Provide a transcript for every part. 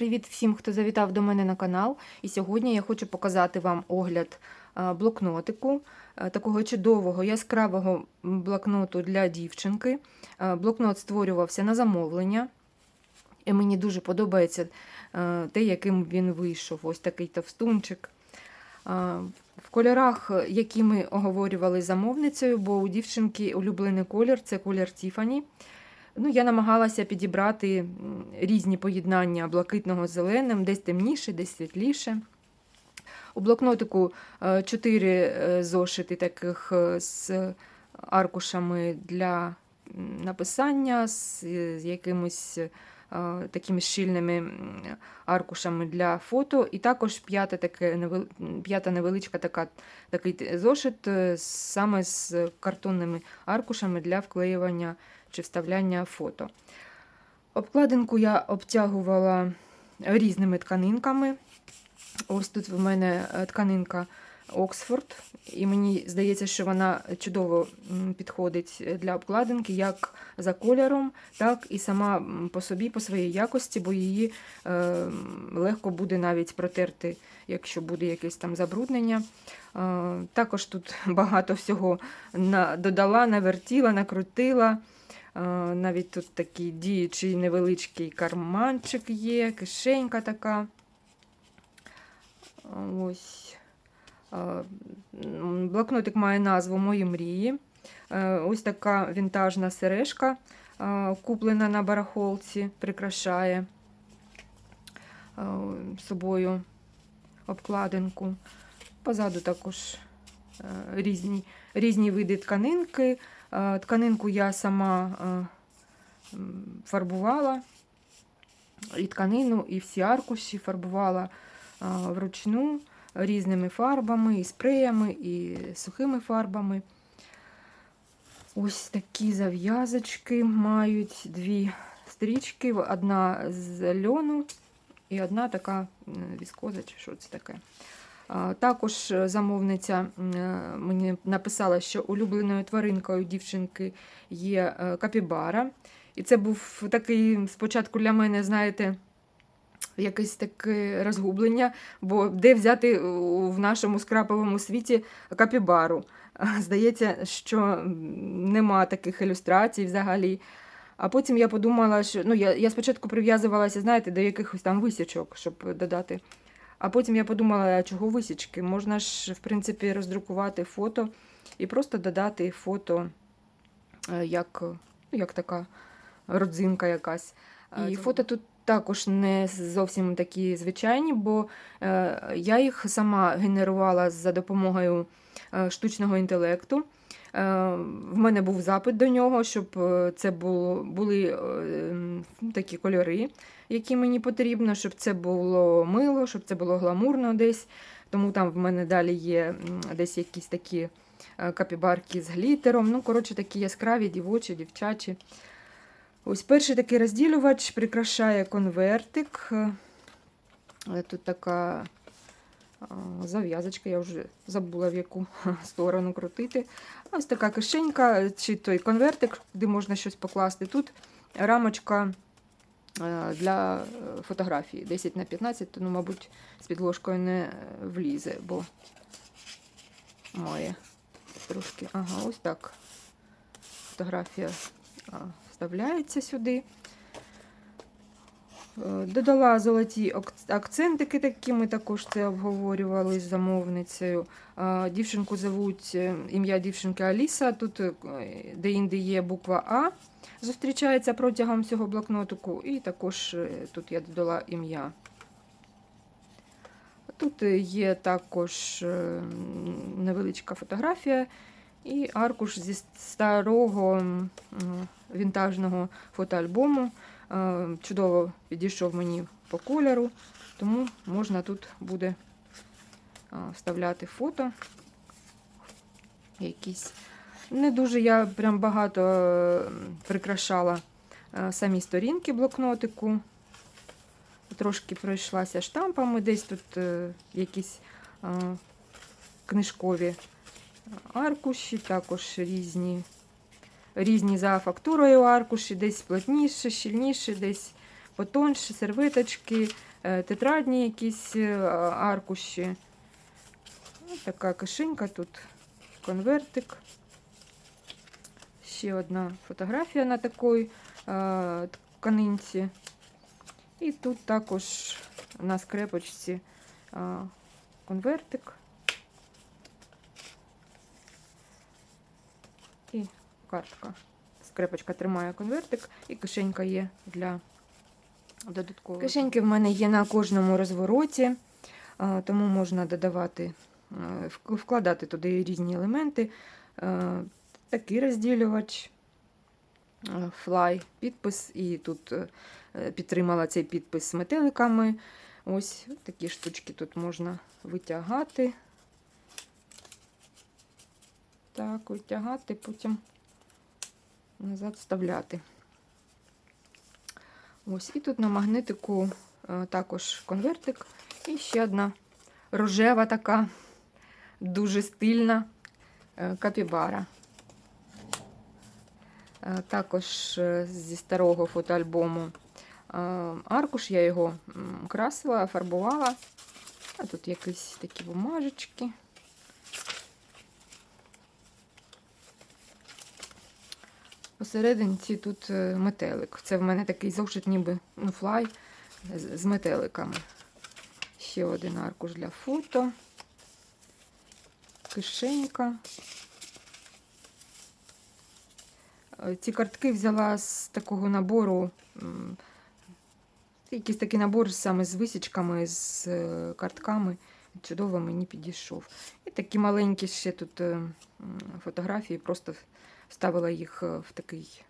Привіт всім, хто завітав до мене на канал. І сьогодні я хочу показати вам огляд е, блокнотику, е, такого чудового яскравого блокноту для дівчинки. Е, Блокнот створювався на замовлення. І мені дуже подобається те, яким він вийшов. Ось такий товстунчик. В кольорах, які ми оговорювали замовницею, бо у дівчинки улюблений колір це колір Тіфані. Ну, я намагалася підібрати різні поєднання блакитного з зеленим, десь темніше, десь світліше. У блокнотику е, чотири е, зошити таких е, з аркушами для написання, з, якимись такими щільними аркушами для фото. І також п'ята, таке, п'ята невеличка така, такий зошит саме з картонними аркушами для вклеювання чи вставляння фото. Обкладинку я обтягувала різними тканинками. Ось тут в мене е, тканинка Оксфорд, і мені здається, що вона чудово підходить для обкладинки як за кольором, так і сама по собі, по своїй якості, бо її е, легко буде навіть протерти, якщо буде якесь там забруднення. Е, також тут багато всього на, додала, навертіла, накрутила. Е, Навіть тут такий діючий невеличкий карманчик є, кишенька така. Ось. Е, Блокнотик має назву Мої мрії. Е, Ось така вінтажна сережка, куплена на барахолці, прикрашає собою обкладинку. Позаду також різні, різні види тканинки. Е, Тканинку я сама е, фарбувала, і тканину, і всі аркуші фарбувала е, вручну різними фарбами, і спреями, і сухими фарбами. Ось такі зав'язочки мають дві стрічки, одна з льону і одна така віскоза, чи що це таке. Також е, замовниця е, мені написала, що улюбленою тваринкою дівчинки є е, капібара. І це був такий спочатку для мене, знаєте, якесь таке розгублення, бо де взяти в нашому скраповому світі капібару? Здається, що нема таких ілюстрацій взагалі. А потім я подумала, що ну, я, я спочатку прив'язувалася, знаєте, до якихось там висічок, щоб додати. А потім я подумала, чого висічки? Можна ж, в принципі, роздрукувати фото і просто додати фото е, як, ну, як така родзинка якась. І це- фото тут також не зовсім такі звичайні, бо е, я їх сама генерувала за допомогою е, штучного інтелекту. Е, в мене був запит до нього, щоб е, це було, були е, такі кольори, які мені потрібно, щоб це було мило, щоб це було гламурно десь. Тому там в мене далі є десь якісь такі капібарки з глітером. Ну, коротше, такі яскраві, дівочі, дівчачі. Ось перший такий розділювач прикрашає конвертик. Тут така зав'язочка, я вже забула в яку сторону крутити. Ось така кишенька, чи той конвертик, де можна щось покласти. Тут рамочка е, для е, фотографії 10 на 15, то, ну, мабуть, з підложкою не влізе, бо має трошки. Ага, ось так. Фотографія вставляється сюди. Е, Додала золоті акцентики, такі ми також це обговорювали з замовницею. Е, Дівчинку зовуть е, ім'я дівчинки Аліса. Тут де-інде є буква А, зустрічається протягом цього блокнотику, і також тут я додала ім'я. Тут є також невеличка фотографія і аркуш зі старого вінтажного фотоальбому. Е, Чудово підійшов мені по кольору, тому можна тут буде е, вставляти фото. Якісь. Не дуже я прям багато е, прикрашала самі сторінки блокнотику. Трошки пройшлася штампами, десь тут якісь книжкові аркуші, також різні різні за фактурою аркуші, десь плотніше, щільніше, десь потоньше, серветочки, е, тетрадні якісь е, аркуші. Ось така кишенька тут, конвертик. Ще одна фотографія на такій е, тканинці. І тут також на скрепочці конвертик. І картка. Скрепочка тримає конвертик, і кишенька є для додаткової. Кишеньки в мене є на кожному розвороті, тому можна додавати, е, вкладати туди різні елементи. Е, Такий розділювач, е, флай, підпис, і тут підтримала цей підпис з метеликами. Ось такі штучки тут можна витягати. Так, витягати, потім назад вставляти. Ось, і тут на магнитику е, також конвертик. І ще одна рожева така, дуже стильна е, капібара. Е, Також зі старого фотоальбому аркуш, я його красила, фарбувала. А тут якісь такі бумажечки. Посерединці тут е, метелик. Це в мене такий зошит, ніби ну, флай з, метеликами. Ще один аркуш для фото. Кишенька. Е, Ці картки взяла з такого набору. Якийсь такий набор саме з висічками, з е, картками. Чудово мені підійшов. І такі маленькі ще тут фотографії, просто ставила їх е, в такий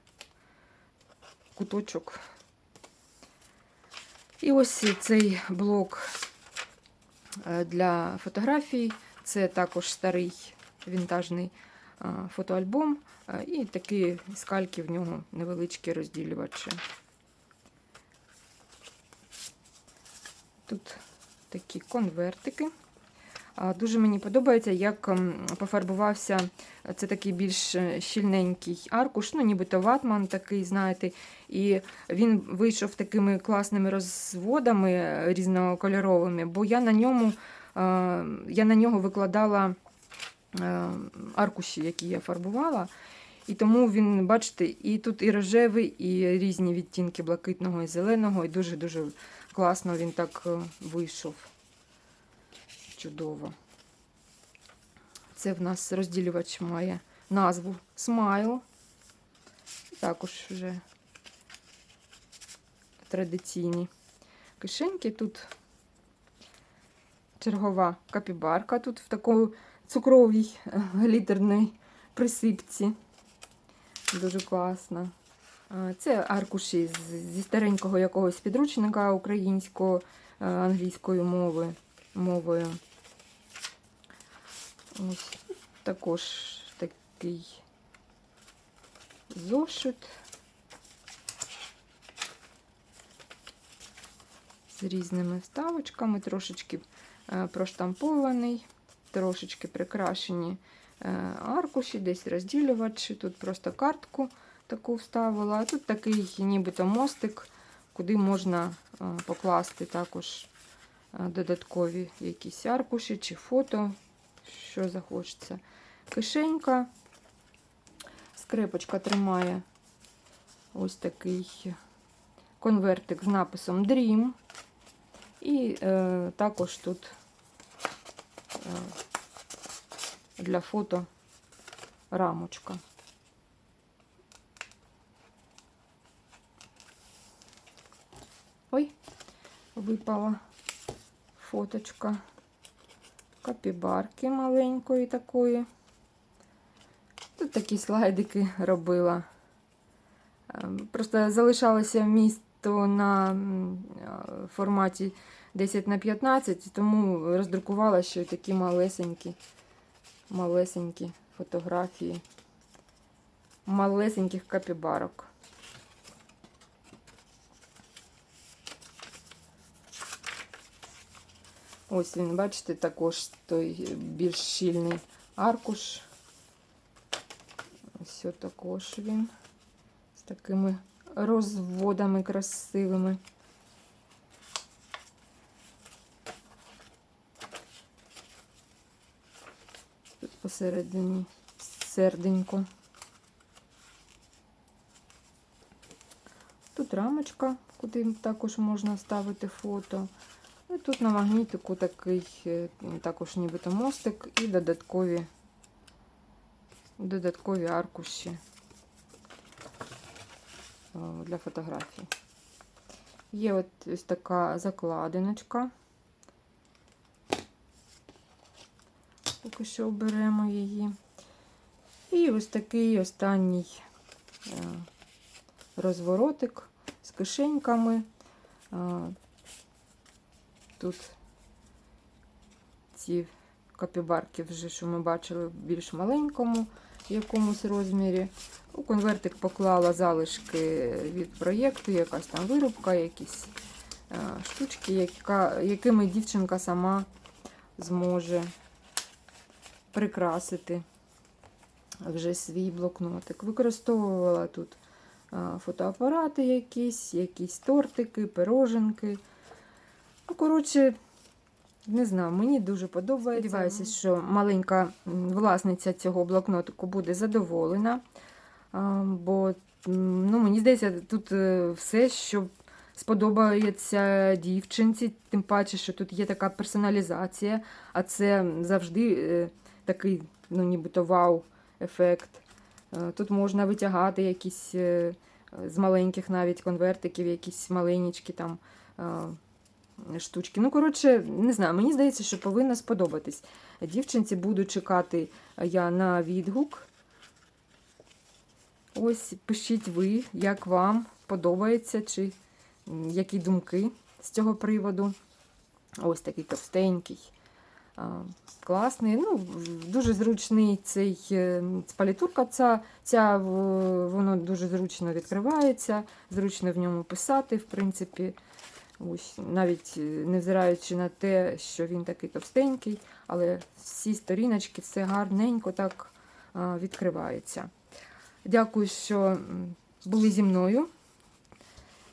куточок. І ось цей блок е, для фотографій. Це також старий вінтажний е, фотоальбом. І такі скальки в нього невеличкі розділювачі. Тут такі конвертики. Дуже мені подобається, як пофарбувався. Це такий більш е, щільненький аркуш, ну нібито ватман такий, знаєте. І він вийшов такими класними розводами е, різнокольоровими, бо я на ньому е, я на нього викладала е, аркуші, які я фарбувала. І тому він, бачите, і тут і рожевий, і різні відтінки блакитного і зеленого, і дуже-дуже класно він так е, вийшов. Чудово. Це в нас розділювач має назву Smile. Також вже традиційні кишеньки. Тут чергова капібарка, тут в такій цукровій е, глітерній присипці. Дуже класно. Це аркуші зі старенького якогось підручника українського е, мови, мовою. Ось також такий зошит. З різними вставочками, трошечки е, проштампований, трошечки прикрашені е, аркуші, десь розділювачі. Тут просто картку таку вставила. А тут такий нібито мостик, куди можна е, покласти також додаткові якісь аркуші чи фото, що захочеться. Кишенька. Скрепочка тримає ось такий конвертик з написом Dream. І е, також тут е, для фото рамочка. Ой, випала фоточка капібарки маленької такої. Тут такі слайдики робила. Ем, Просто залишалося місто на е, форматі 10 на 15, тому роздрукувала ще такі малесенькі, малесенькі фотографії малесеньких капібарок. Ось він, бачите, також той більш щільний аркуш. Ось також він з такими розводами красивими. Тут посередині серденько. Тут рамочка, куди також можна ставити фото. І тут на магнітику такий е, також нібито мостик і додаткові, додаткові аркуші е, для фотографій. Є от ось така закладиночка. Поки що оберемо її. І ось такий останній е, розворотик з кишеньками. Тут ці капібарки вже, що ми бачили, в більш маленькому якомусь розмірі. У конвертик поклала залишки від проєкту, якась там виробка, якісь е, штучки, яка, якими дівчинка сама зможе прикрасити вже свій блокнотик. Використовувала тут е, фотоапарати якісь, якісь тортики, пироженки. Ну, коротше, не знаю, мені дуже подобається. Сподіваюся, що маленька власниця цього блокнотику буде задоволена. Бо ну, мені здається, тут е, все, що сподобається дівчинці, тим паче, що тут є така персоналізація, а це завжди е, такий, ну, нібито вау-ефект. Е, Тут можна витягати якісь з маленьких навіть конвертиків, якісь маленькі там. Е, штучки. Ну, коротше, не знаю, мені здається, що повинно сподобатись. Дівчинці буду чекати я на відгук. Ось пишіть ви, як вам подобається, чи які думки з цього приводу. Ось такий товстенький. Класний, ну, дуже зручний цей е, палітурка. Ця, ця воно дуже зручно відкривається, зручно в ньому писати, в принципі. Ось, навіть е, невзираючи на те, що він такий товстенький, але всі сторіночки, все гарненько так відкривається. Дякую, що були зі мною.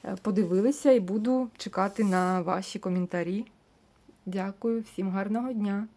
Е, Подивилися і буду чекати на ваші коментарі. Дякую, всім гарного дня!